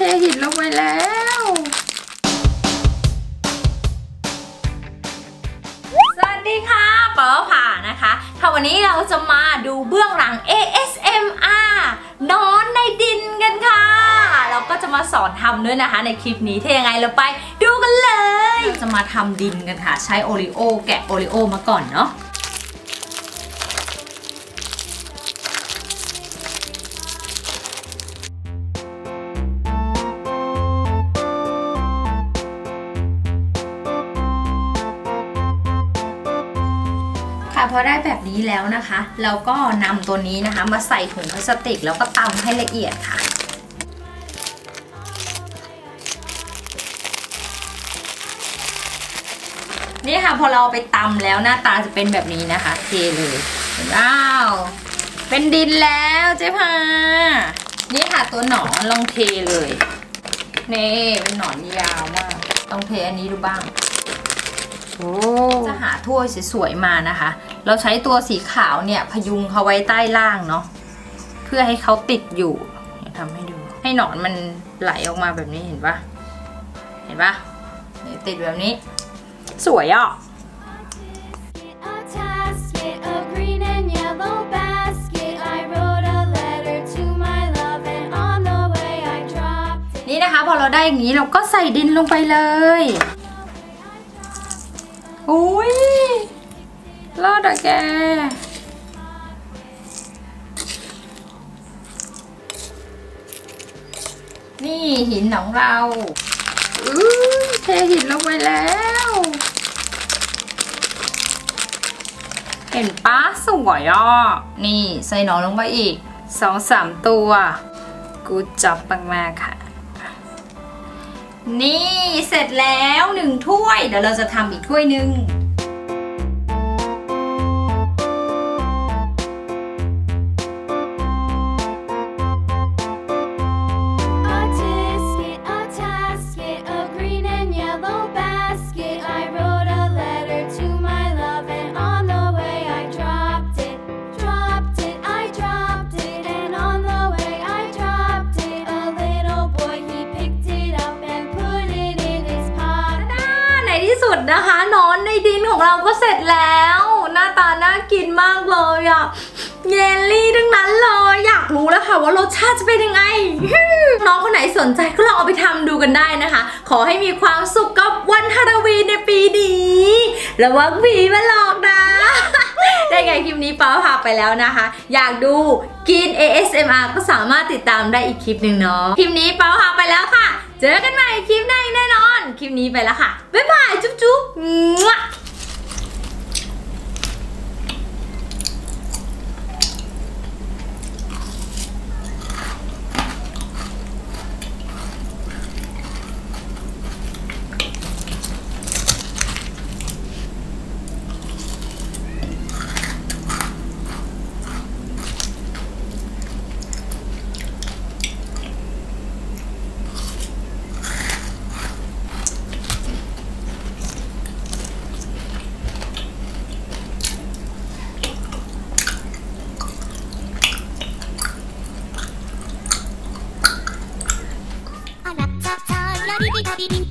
เทหินลงไปแล้ว สวัสดีค่ะป๋าผ่านะคะถ้าวันนี้เราจะมาดูเบื้องหลัง ASMR นอนในดินกันค่ะ เราก็จะมาสอนทำด้วยนะคะ ในคลิปนี้ถ้ายังไงเราไปดูกันเลยเราจะมาทำดินกันค่ะ ใช้โอริโอแกะโอริโอมาก่อนเนาะ ค่ะพอได้แบบนี้แล้วนะคะ เราก็นำตัวนี้นะคะมาใส่ถุงพลาสติกแล้วก็ตำให้ละเอียดค่ะนี่ค่ะพอเราไปตำแล้วหน้าตาจะเป็นแบบนี้นะคะเทเลยเห็นเป็นดินแล้วเจ๊พานี่ค่ะตัวหนอนลองเทเลยนี่เป็นหนอนยาวมากต้องเทอันนี้ดูบ้าง จะหาถ้วยสวยๆมานะคะ เราใช้ตัวสีขาวเนี่ยพยุงเขาไว้ใต้ล่างเนาะเพื่อให้เขาติดอยู่เดี๋ยวทำให้ดู ให้หนอนมันไหลออกมาแบบนี้เห็นปะเห็นปะนี่ติดแบบนี้ สวยอะนี่นะคะพอเราได้อย่างนี้เราก็ใส่ดินลงไปเลย อุ้ยรอดอะแก นี่หินของเราอื้อเทหินลงไปแล้ว เห็นป้าสวยอะ นี่ใส่หนอนลงไปอีกสองสามตัว กูจับมากๆค่ะ นี่เสร็จแล้วหนึ่งถ้วย เดี๋ยวเราจะทำอีกถ้วยหนึ่ง นะคะนอนในดินของเราก็เสร็จแล้ว หน้าตาน่ากินมากเลยอะเยลลี่ทั้งนั้นเลยอยากรู้แล้วค่ะว่ารสชาติจะเป็นยังไง น้องคนไหนสนใจก็ลองเอาไปทำดูกันได้นะคะ ขอให้มีความสุขกับวันฮาโลวีนในปีนี้ระวังผีมาหลอกนะ ได้ไงคลิปนี้ป้าพาไปแล้วนะคะ อยากดูกิน ASMR ก็สามารถติดตามได้อีกคลิปหนึ่งเนาะคลิปนี้ป้าพาไปแล้วค่ะ เจอกันใหม่คลิปหน้าแน่นอน คลิปนี้ไปแล้วค่ะบ๊ายบาย リビカビビン